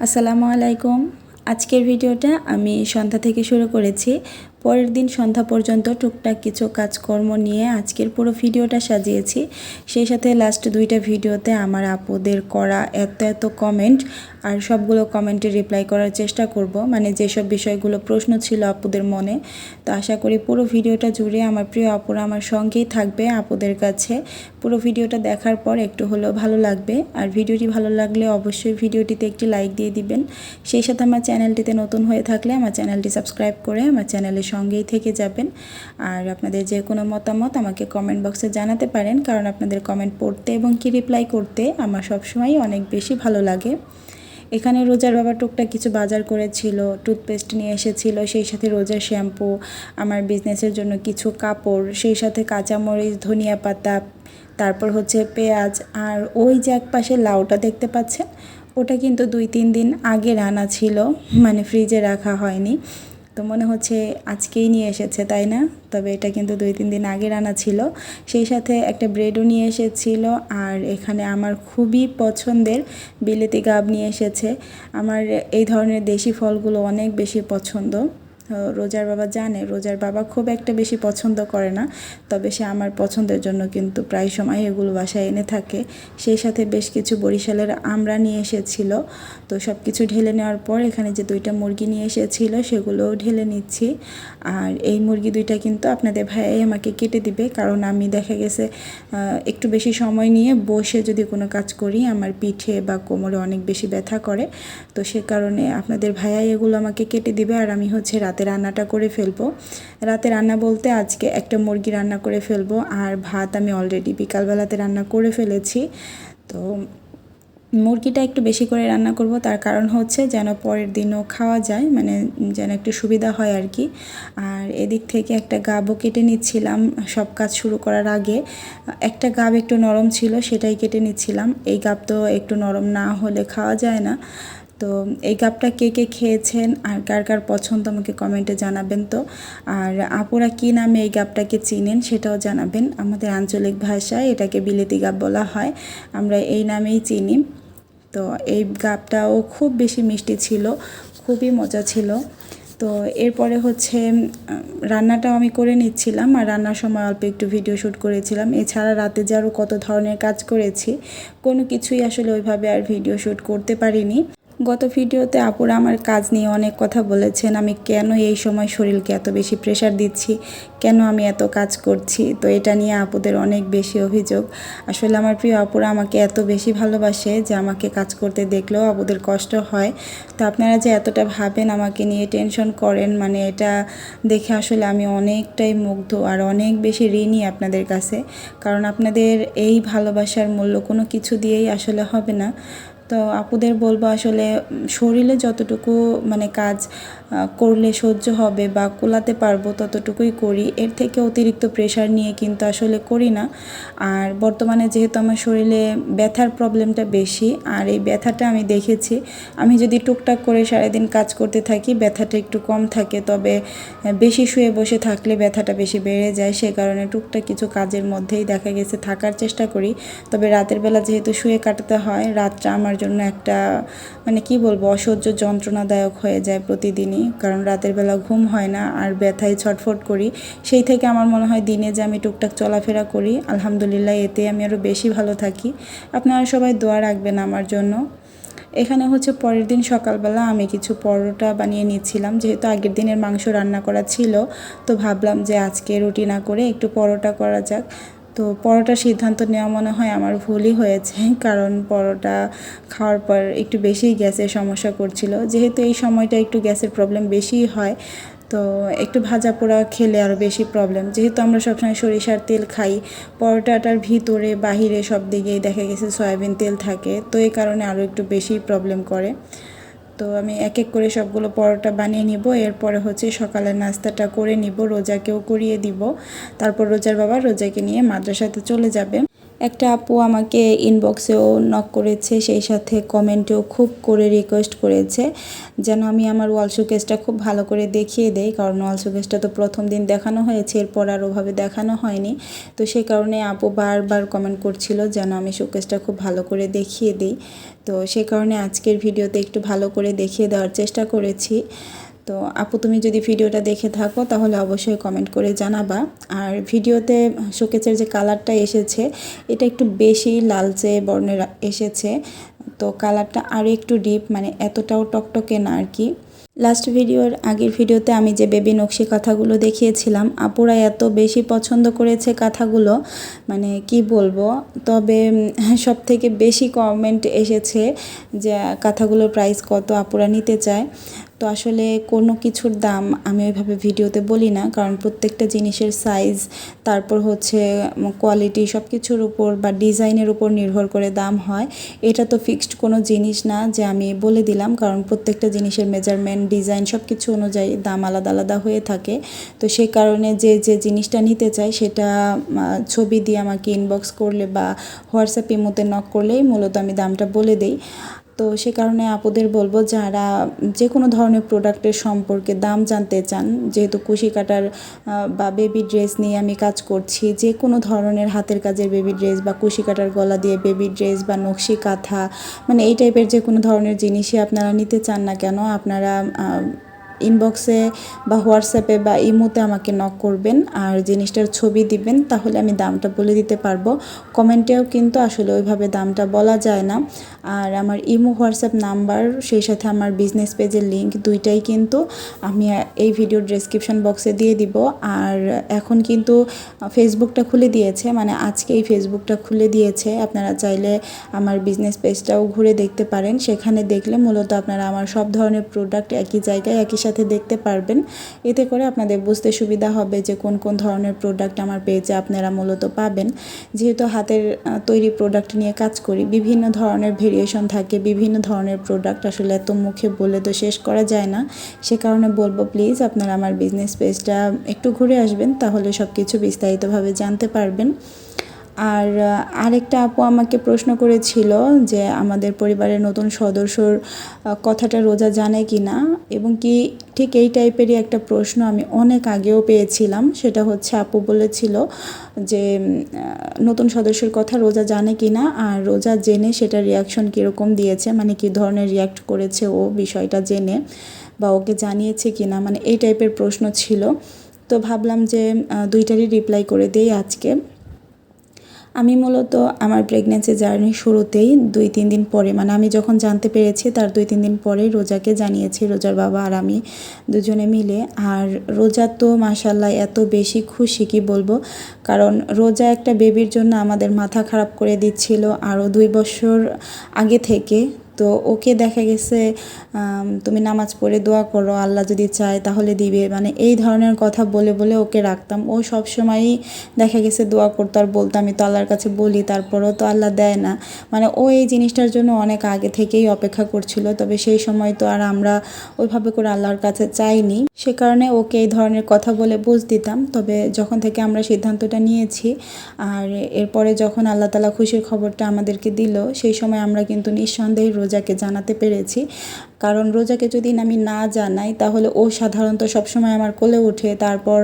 আসসালামু আলাইকুম। আজকের ভিডিওটা আমি সন্ধ্যা থেকে শুরু করেছি। পরের দিন সন্ধ্যা পর্যন্ত টুকটাক কিছু কাজকর্ম নিয়ে আজকের পুরো ভিডিওটা সাজিয়েছি। সেই সাথে লাস্ট দুইটা ভিডিওতে আমার আপুদের করা এত এত কমেন্ট আর সবগুলো কমেন্টে রিপ্লাই করার চেষ্টা করব। মানে যেসব বিষয়গুলো প্রশ্ন ছিল আপুদের মনে। তো আশা করি পুরো ভিডিওটা জুড়ে আমার প্রিয় আপুরা আমার সঙ্গেই থাকবে আপুদের কাছে। পুরো ভিডিওটা দেখার পর একটু হলেও ভালো লাগবে। আর ভিডিওটি ভালো লাগলে অবশ্যই ভিডিওটিতে একটি লাইক দিয়ে দিবেন। সেই সাথে আমার চ্যানেলটিতে নতুন হয়ে থাকলে আমার চ্যানেলটি সাবস্ক্রাইব করে আমার চ্যানেলের সঙ্গেই থেকে যাবেন। আর আপনাদের যে কোনো মতামত আমাকে কমেন্ট বক্সে জানাতে পারেন, কারণ আপনাদের কমেন্ট পড়তে এবং কি রিপ্লাই করতে আমার সবসময় অনেক বেশি ভালো লাগে। এখানে রোজার বাবা টুকটাক কিছু বাজার করেছিল টুথপেস্ট নিয়ে এসেছিল, সেই সাথে রোজার শ্যাম্পু আমার বিজনেসের জন্য কিছু কাপড়, সেই সাথে কাঁচামরিচ, ধনিয়া পাতা, তারপর হচ্ছে পেঁয়াজ, আর ওই যে এক পাশে লাউটা দেখতে পাচ্ছেন, ওটা কিন্তু দুই তিন দিন আগে রান্না ছিল মানে ফ্রিজে রাখা হয়নি। তো মনে হচ্ছে আজকেই নিয়ে এসেছে, তাই না? তবে এটা কিন্তু দুই তিন দিন আগে রান্না ছিল। সেই সাথে একটা ব্রেডও নিয়ে এসেছিল আর এখানে আমার খুবই পছন্দের বিলেতি গাব নিয়ে এসেছে। আমার এই ধরনের দেশি ফলগুলো অনেক বেশি পছন্দ। রোজার বাবা জানে, রোজার বাবা খুব একটা বেশি পছন্দ করে না, তবে সে আমার পছন্দের জন্য কিন্তু প্রায় সময় এগুলো বাসায় এনে থাকে। সেই সাথে বেশ কিছু বরিশালের আমরা নিয়ে এসেছিল, তো সব কিছু ঢেলে নেওয়ার পর এখানে যে দুইটা মুরগি নিয়ে এসেছিল সেগুলোও ঢেলে নিচ্ছি। আর এই মুরগি দুইটা কিন্তু আপনাদের ভাইয়াই আমাকে কেটে দিবে, কারণ আমি দেখা গেছে একটু বেশি সময় নিয়ে বসে যদি কোনো কাজ করি, আমার পিঠে বা কোমরে অনেক বেশি ব্যথা করে, তো সে কারণে আপনাদের ভাইয়াই এগুলো আমাকে কেটে দিবে। আর আমি হচ্ছে রাত রাতে রান্নাটা করে ফেলব। রাতে রান্না বলতে আজকে একটা মুরগি রান্না করে ফেলব আর ভাত আমি অলরেডি বিকালবেলাতে রান্না করে ফেলেছি। তো মুরগিটা একটু বেশি করে রান্না করব, তার কারণ হচ্ছে যেন পরের দিনও খাওয়া যায় মানে যেন একটু সুবিধা হয় আর কি। আর এদিক থেকে একটা গাবও কেটে নিচ্ছিলাম, সব কাজ শুরু করার আগে। একটা গাব একটু নরম ছিল, সেটাই কেটে নিচ্ছিলাম। এই গাব তো একটু নরম না হলে খাওয়া যায় না। তো এই কাপটা কে কে খেয়েছেন আর কার কার পছন্দ আমাকে কমেন্টে জানাবেন তো। আর আপুরা কী নামে এই গাপটাকে চিনেন সেটাও জানাবেন। আমাদের আঞ্চলিক ভাষায় এটাকে বিলেতি গাপ বলা হয়, আমরা এই নামেই চিনি। তো এই গাপটাও খুব বেশি মিষ্টি ছিল, খুবই মজা ছিল। তো এরপরে হচ্ছে রান্নাটাও আমি করে নিচ্ছিলাম আর রান্নার সময় অল্প একটু ভিডিও শ্যুট করেছিলাম। এছাড়া রাতে যে আরও কত ধরনের কাজ করেছি, কোনো কিছুই আসলে ওইভাবে আর ভিডিও শ্যুট করতে পারিনি। গত ভিডিওতে আপুরা আমার কাজ নিয়ে অনেক কথা বলেছেন। আমি কেন এই সময় শরীরকে এত বেশি প্রেশার দিচ্ছি? কেন আমি এত কাজ করছি? তো এটা নিয়ে আপুদের অনেক বেশি অভিযোগ। আসলে আমার প্রিয় আপুরা আমাকে এত বেশি ভালোবাসে যে আমাকে কাজ করতে দেখলেও আপুদের কষ্ট হয়। তো আপনারা যে এতটা ভাবেন আমাকে নিয়ে টেনশন করেন মানে এটা দেখে আসলে আমি অনেকটাই মুগ্ধ আর অনেক বেশি ঋণী আপনাদের কাছে। কারণ আপনাদের এই ভালোবাসার মূল্য কোনো কিছু দিয়েই আসলে হবে না। তো আপুদের বলব আসলে শরীরে যতটুকু মানে কাজ করলে সহ্য হবে বা কোলাতে পারব ততটুকুই করি। এর থেকে অতিরিক্ত প্রেশার নিয়ে কিন্তু আসলে করি না। আর বর্তমানে যেহেতু আমার শরীরে ব্যথার প্রবলেমটা বেশি, আর এই ব্যথাটা আমি দেখেছি, আমি যদি টুকটাক করে সারাদিন কাজ করতে থাকি, ব্যথাটা একটু কম থাকে। তবে বেশি শুয়ে বসে থাকলে ব্যথাটা বেশি বেড়ে যায়, সে কারণে টুকটাক কিছু কাজের মধ্যেই দেখা গেছে থাকার চেষ্টা করি। তবে রাতের বেলা যেহেতু শুয়ে কাটাতে হয়, রাতটা আমার জন্য একটা মানে কি বলব, অসহ্য যন্ত্রণাদায়ক হয়ে যায় প্রতিদিনই। কারণ রাতের বেলা ঘুম হয় না আর ব্যথায় ছটফট করি। সেই থেকে আমার মনে হয় দিনে যে আমি টুকটাক চলাফেরা করি, আলহামদুলিল্লাহ এতে আমি আরও বেশি ভালো থাকি। আপনারা সবাই দোয়া রাখবেন আমার জন্য। এখানে হচ্ছে পরের দিন সকালবেলা আমি কিছু পরোটা বানিয়ে নিচ্ছিলাম। যেহেতু আগের দিনের মাংস রান্না করা ছিল, তো ভাবলাম যে আজকে রুটি না করে একটু পরোটা করা যাক। তো পরোটার সিদ্ধান্ত নেওয়া মনে হয় আমার ভুলই হয়েছে, কারণ পরোটা খাওয়ার পর একটু বেশিই গ্যাসের সমস্যা করছিল। যেহেতু এই সময়টা একটু গ্যাসের প্রবলেম বেশিই হয়, তো একটু ভাজা পোড়া খেলে আরও বেশি প্রবলেম যেহেতু আমরা সবসময় সরিষার তেল খাই, পরোটাটার ভিতরে বাহিরে সব দিকেই দেখা গেছে সয়াবিন তেল থাকে, তো এই কারণে আরও একটু বেশি প্রবলেম করে। তো আমি এক এক করে সবগুলো পরোটা বানিয়ে নিব। এরপরে হচ্ছে সকালের নাস্তাটা করে নিব, রোজাকেও করিয়ে দিব। তারপর রোজার বাবা রোজাকে নিয়ে মাদ্রাসাতে চলে যাবে। একটা আপু আমাকে ইনবক্সেও নক করেছে, সেই সাথে কমেন্টেও খুব করে রিকোয়েস্ট করেছে, যেন আমি আমার ওয়াল শোকেসটা খুব ভালো করে দেখিয়ে দেই, কারণ ওয়াল শোকেসটা তো প্রথম দিন দেখানো হয়েছে, এরপর আর ওভাবে দেখানো হয়নি। তো সেই কারণে আপু বারবার কমেন্ট করছিল যেন আমি শোকেসটা খুব ভালো করে দেখিয়ে দিই। তো সেই কারণে আজকের ভিডিওতে একটু ভালো করে দেখিয়ে দেওয়ার চেষ্টা করেছি। তো আপু, তুমি যদি ভিডিওটা দেখে থাকো, তাহলে অবশ্যই কমেন্ট করে জানাবা। আর ভিডিওতে শোকেসের যে কালারটা এসেছে, এটা একটু বেশি লালচে বর্ণের এসেছে। তো কালারটা আরও একটু ডিপ মানে এতটাও টকটকে না আর কি। লাস্ট ভিডিওর আগের ভিডিওতে আমি যে বেবি নকশি কাঁথাগুলো দেখিয়েছিলাম, আপুরা এত বেশি পছন্দ করেছে কাঁথাগুলো মানে কি বলব? তবে সব থেকে বেশি কমেন্ট এসেছে যে, কাঁথাগুলোর প্রাইস কত আপুরা নিতে চায়। তো আসলে কোনো কিছুর দাম আমি ওইভাবে ভিডিওতে বলি না, কারণ প্রত্যেকটা জিনিসের সাইজ তারপর হচ্ছে কোয়ালিটি সব কিছুর উপর বা ডিজাইনের উপর নির্ভর করে দাম হয়। এটা তো ফিক্সড কোনো জিনিস না যে আমি বলে দিলাম, কারণ প্রত্যেকটা জিনিসের মেজারমেন্ট ডিজাইন সব কিছু অনুযায়ী দাম আলাদা আলাদা হয়ে থাকে। তো সেই কারণে যে যে জিনিসটা নিতে চাই সেটা ছবি দিয়ে আমাকে ইনবক্স করলে বা হোয়াটসঅ্যাপ ইমোতে নক করলেই মূলত আমি দামটা বলে দিই। তো সে কারণে আপুদের বলব যারা যে কোনো ধরনের প্রোডাক্টের সম্পর্কে দাম জানতে চান, যেহেতু কুশি কাটার বা বেবি ড্রেস নিয়ে আমি কাজ করছি যে কোনো ধরনের হাতের কাজের বেবি ড্রেস বা কুশি কাটার গলা দিয়ে বেবি ড্রেস বা নকশি কাঁথা মানে এই টাইপের যে কোনো ধরনের জিনিসই আপনারা নিতে চান না কেন, আপনারা ইনবক্সে বা হোয়াটসঅ্যাপে বা ইমোতে আমাকে নক করবেন আর জিনিসটার ছবি দিবেন, তাহলে আমি দামটা বলে দিতে পারব। কমেন্টেও কিন্তু আসলে ওইভাবে দামটা বলা যায় না। আর আমার ইমো হোয়াটসঅ্যাপ নাম্বার সেই সাথে আমার বিজনেস পেজের লিঙ্ক দুইটাই কিন্তু আমি এই ভিডিওর ডেসক্রিপশন বক্সে দিয়ে দিব। আর এখন কিন্তু ফেসবুকটা খুলে দিয়েছে মানে আজকে এই ফেসবুকটা খুলে দিয়েছে। আপনারা চাইলে আমার বিজনেস পেজটাও ঘুরে দেখতে পারেন। সেখানে দেখলে মূলত আপনারা আমার সব ধরনের প্রোডাক্ট একই জায়গায়, একই সাথে দেখতে পারবেন। এতে করে আপনাদের বুঝতে সুবিধা হবে যে কোন কোন ধরনের প্রোডাক্ট আমার পেজে আপনারা মূলত পাবেন। যেহেতু হাতের তৈরি প্রোডাক্ট নিয়ে কাজ করি, বিভিন্ন ধরনের ভেরিয়েশন থাকে, বিভিন্ন ধরনের প্রোডাক্ট আসলে এত মুখে বলে তো শেষ করা যায় না। সে কারণে বলব প্লিজ আপনারা আমার বিজনেস পেজটা একটু ঘুরে আসবেন, তাহলে সব কিছু বিস্তারিতভাবে জানতে পারবেন। আর আরেকটা আপু আমাকে প্রশ্ন করেছিল যে আমাদের পরিবারের নতুন সদস্যর কথাটা রোজা জানে কি না এবং কি ঠিক এই টাইপেরই একটা প্রশ্ন আমি অনেক আগেও পেয়েছিলাম। সেটা হচ্ছে আপু বলেছিল যে নতুন সদস্যের কথা রোজা জানে কি না আর রোজা জেনে সেটা রিয়াকশন কীরকম দিয়েছে মানে কী ধরনের রিয়াক্ট করেছে ও বিষয়টা জেনে বা ওকে জানিয়েছে কি না মানে এই টাইপের প্রশ্ন ছিল। তো ভাবলাম যে দুইটারই রিপ্লাই করে দেই আজকে। আমি মূলত আমার প্রেগনেন্সি জার্নি শুরুতেই দুই, তিন দিন পরে মানে আমি যখন জানতে পেরেছি তার দুই, তিন দিন পরে রোজাকে জানিয়েছি, রোজার বাবা আর আমি দুজনে মিলে। আর রোজা তো মাসাল্লাহ এত বেশি খুশি, কি বলব? কারণ রোজা একটা বেবির জন্য আমাদের মাথা খারাপ করে দিচ্ছিল আরও দুই বছর আগে থেকে। তো ওকে দেখা গেছে তুমি নামাজ পড়ে দোয়া করো, আল্লাহ যদি চায় তাহলে দিবে। মানে এই ধরনের কথা বলে বলে ওকে রাখতাম। ও সব সময়ই দেখা গেছে দোয়া করতো আর বলতো, আমি তো আল্লাহর কাছে বলি, তারপরও তো আল্লাহ দেয় না। মানে ও এই জিনিসটার জন্য অনেক আগে থেকেই অপেক্ষা করছিল, তবে সেই সময় তো আর আমরা ওইভাবে করে আল্লাহর কাছে চাইনি। সে কারণে ওকে এই ধরনের কথা বলে বুঝ দিতাম, তবে যখন থেকে আমরা সিদ্ধান্তটা নিয়েছি, আর এরপরে যখন আল্লাহ তালা খুশির খবরটা আমাদেরকে দিল, সেই সময় আমরা কিন্তু নিঃসন্দেহে রোজাকে জানাতে পেরেছি। কারণ রোজাকে যদি আমি না জানাই, তাহলে ও সাধারণত সবসময় আমার কোলে ওঠে। তারপর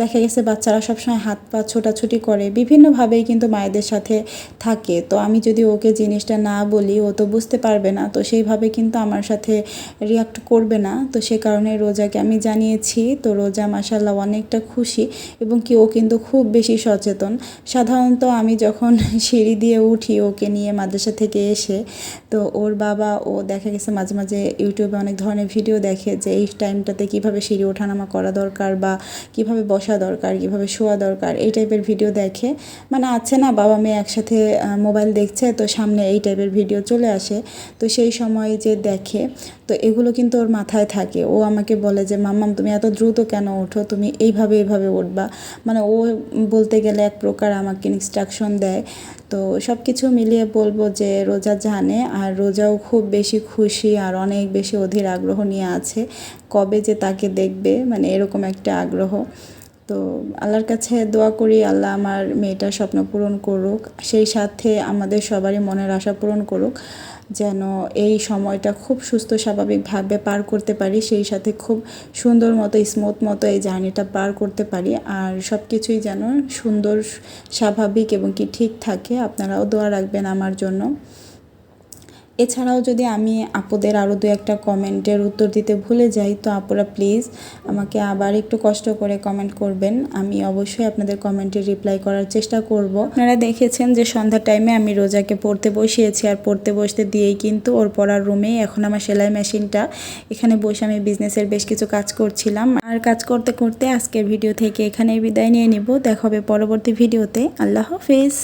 দেখা গেছে বাচ্চারা সবসময় হাত পা ছোটাছুটি করে। বিভিন্নভাবেই কিন্তু মায়েদের সাথে থাকে। তো আমি যদি ওকে জিনিসটা না বলি, ও তো বুঝতে পারবে না। তো সেইভাবে কিন্তু আমার সাথে রিয়াক্ট করবে না। তো সে কারণে রোজাকে আমি জানিয়েছি। তো রোজা মাসাল্লাহ অনেকটা খুশি এবং কি ও কিন্তু খুব বেশি সচেতন। সাধারণত আমি যখন সিঁড়ি দিয়ে উঠি, ওকে নিয়ে মাদ্রাসা থেকে এসে, তো ওর বাবা ও দেখা গেছে মাঝে মাঝে ইউটিউবে অনেক ধরনের ভিডিও দেখে যে এই টাইমটাতে কীভাবে সিঁড়ি ওঠানামা করা দরকার বা কীভাবে বসা দরকার, কীভাবে শোয়া দরকার, এই টাইপের ভিডিও দেখে। মানে আছে না, বাবা মেয়ে একসাথে মোবাইল দেখছে, তো সামনে এই টাইপের ভিডিও চলে আসে। তো সেই সময় যে দেখে, তো এগুলো কিন্তু ওর মাথায় থাকে। ও আমাকে বলে যে, মাম্মাম, তুমি এত দ্রুত কেন ওঠো? তুমি এইভাবে এইভাবে উঠবা। মানে ও বলতে গেলে এক প্রকার আমাকে ইনস্ট্রাকশন দেয়। তো সব কিছু মিলিয়ে বলব যে রোজা জানে আর রোজাও খুব বেশি খুশি আর অনেক বেশি অধীর আগ্রহ নিয়ে আছে। কবে যে তাকে দেখবে মানে এরকম একটা আগ্রহ। তো আল্লাহর কাছে দোয়া করি, আল্লাহ আমার মেয়েটার স্বপ্ন পূরণ করুক, সেই সাথে আমাদের সবারই মনের আশা পূরণ করুক। যেন এই সময়টা খুব সুস্থ, স্বাভাবিকভাবে পার করতে পারি, সেই সাথে খুব সুন্দর মতো স্মুথ মতো এই জার্নিটা পার করতে পারি। আর সব কিছুই যেন সুন্দর, স্বাভাবিক এবং কি ঠিক থাকে, আপনারাও দোয়া রাখবেন আমার জন্য। এছাড়াও যদি আমি আপুদের আরও দু একটা কমেন্টের উত্তর দিতে ভুলে যাই, তো আপুরা প্লিজ আমাকে আবার একটু কষ্ট করে কমেন্ট করবেন। আমি অবশ্যই আপনাদের কমেন্টের রিপ্লাই করার চেষ্টা করব। আপনারা দেখেছেন যে সন্ধ্যার টাইমে আমি রোজাকে পড়তে বসিয়েছি, আর পড়তে বসতে দিয়েই কিন্তু ওর পড়ার রুমেই এখন আমার সেলাই মেশিনটা এখানে বসে আমি বিজনেসের বেশ কিছু কাজ করছিলাম। আর কাজ করতে করতে আজকের ভিডিও থেকে এখানেই বিদায় নিয়ে নিব। দেখা হবে পরবর্তী ভিডিওতে আল্লাহ হাফিজ।